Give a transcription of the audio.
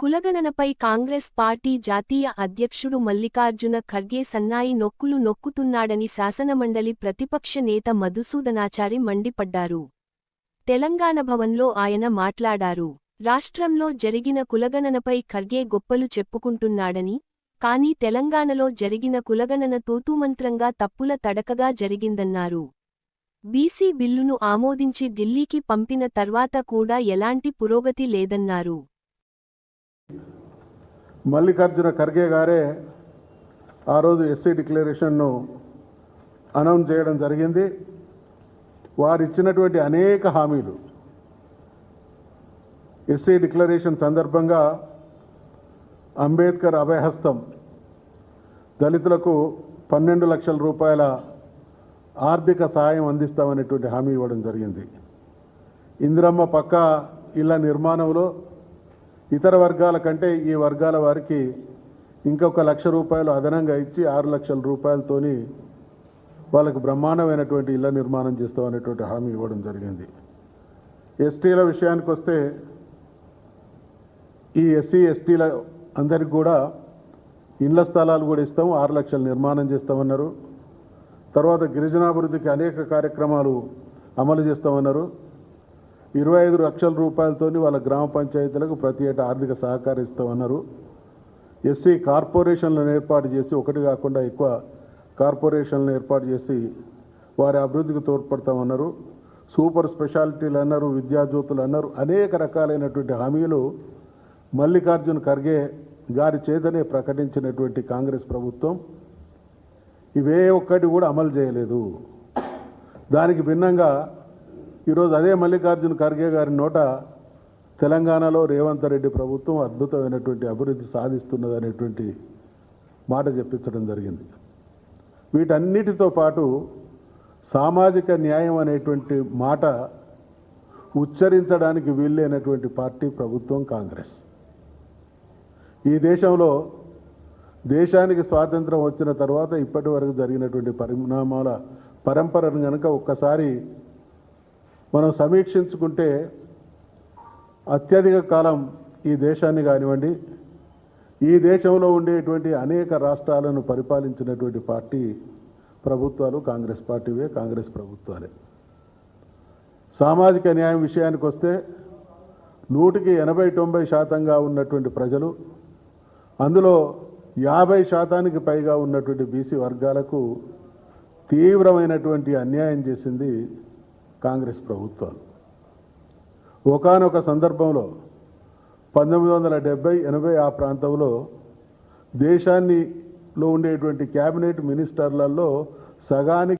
కులగణనపై Congress party జాతీయ అధ్యక్షుడు మల్లికార్జున ఖర్గే సన్నాయి నొక్కులు నొక్కుతున్నాడని శాసనమండలి ప్రతిపక్ష నేత మధుసూదనాచారి మండిపడ్డారు. తెలంగాణ భవన్లో ఆయన మాట్లాడారు. రాష్ట్రంలో జరిగిన కులగణనపై ఖర్గే గొప్పలు చెప్పుకుంటున్నాడని కానీ తెలంగాణలో జరిగిన కులగణన తూతూమంత్రంగా తప్పుల తడకగా జరిగిందన్నారు. బీసీ బిల్లును ఆమోదించి ఢిల్లీకి పంపిన తర్వాత కూడా ఎలాంటి పురోగతి లేదన్నారు. మల్లికార్జున ఖర్గే గారే ఆ రోజు ఎస్సీ డిక్లరేషన్ను అనౌన్స్ చేయడం జరిగింది. వారు ఇచ్చినటువంటి అనేక హామీలు. ఎస్సీ డిక్లరేషన్ సందర్భంగా అంబేద్కర్ అభయహస్తం దళితులకు పన్నెండు లక్షల రూపాయల ఆర్థిక సహాయం అందిస్తామనేటువంటి హామీ ఇవ్వడం జరిగింది. ఇందిరమ్మ పక్క ఇళ్ళ నిర్మాణంలో ఇతర వర్గాల కంటే ఈ వర్గాల వారికి ఇంకొక లక్ష రూపాయలు అదనంగా ఇచ్చి ఆరు లక్షల రూపాయలతోని వాళ్ళకు బ్రహ్మాండమైనటువంటి ఇళ్ళ నిర్మాణం చేస్తామనేటువంటి హామీ ఇవ్వడం జరిగింది. ఎస్టీల విషయానికి వస్తే ఈ ఎస్సీ ఎస్టీల అందరికి కూడా ఇండ్ల స్థలాలు కూడా ఇస్తాము ఆరు లక్షలు నిర్మాణం చేస్తామన్నారు. తర్వాత గిరిజనాభివృద్ధికి అనేక కార్యక్రమాలు అమలు చేస్తామన్నారు. ఇరవై ఐదు లక్షల రూపాయలతోని వాళ్ళ గ్రామ పంచాయతీలకు ప్రతి ఏటా ఆర్థిక సహకరిస్తామన్నారు ఎస్సీ కార్పొరేషన్లను ఏర్పాటు చేసి ఒకటి కాకుండా ఎక్కువ కార్పొరేషన్లను ఏర్పాటు చేసి వారి అభివృద్ధికి తోడ్పడతామన్నారు. సూపర్ స్పెషాలిటీలు అన్నారు విద్యాజ్యోతులు అన్నారు అనేక రకాలైనటువంటి హామీలు మల్లికార్జున్ ఖర్గే గారి చేతనే ప్రకటించినటువంటి కాంగ్రెస్ ప్రభుత్వం. ఇవే ఒక్కటి కూడా అమలు చేయలేదు. దానికి భిన్నంగా ఈరోజు అదే మల్లికార్జున ఖర్గే గారి నోట తెలంగాణలో రేవంత్ రెడ్డి ప్రభుత్వం అద్భుతమైనటువంటి అభివృద్ధి సాధిస్తున్నది అనేటువంటి మాట చెప్పించడం జరిగింది. వీటన్నిటితో పాటు సామాజిక న్యాయం అనేటువంటి మాట ఉచ్చరించడానికి వీల్లేనటువంటి పార్టీ ప్రభుత్వం కాంగ్రెస్. ఈ దేశంలో దేశానికి స్వాతంత్రం వచ్చిన తర్వాత ఇప్పటి వరకు జరిగినటువంటి పరిణామాల పరంపరను కనుక ఒక్కసారి మనం సమీక్షించుకుంటే అత్యధిక కాలం ఈ దేశాన్ని కానివ్వండి ఈ దేశంలో ఉండేటువంటి అనేక రాష్ట్రాలను పరిపాలించినటువంటి పార్టీ ప్రభుత్వాలు కాంగ్రెస్ పార్టీవే కాంగ్రెస్ ప్రభుత్వాలే. సామాజిక న్యాయం విషయానికి వస్తే నూటికి ఎనభై తొంభై శాతంగా ఉన్నటువంటి ప్రజలు అందులో యాభై శాతానికి పైగా ఉన్నటువంటి బీసీ వర్గాలకు తీవ్రమైనటువంటి అన్యాయం చేసింది కాంగ్రెస్ ప్రభుత్వాలు ఒకానొక సందర్భంలో పంతొమ్మిది వందల డెబ్బై ఎనభై ఆ ప్రాంతంలో దేశాన్ని లో ఉండేటువంటి క్యాబినెట్ మినిస్టర్లలో సగానికి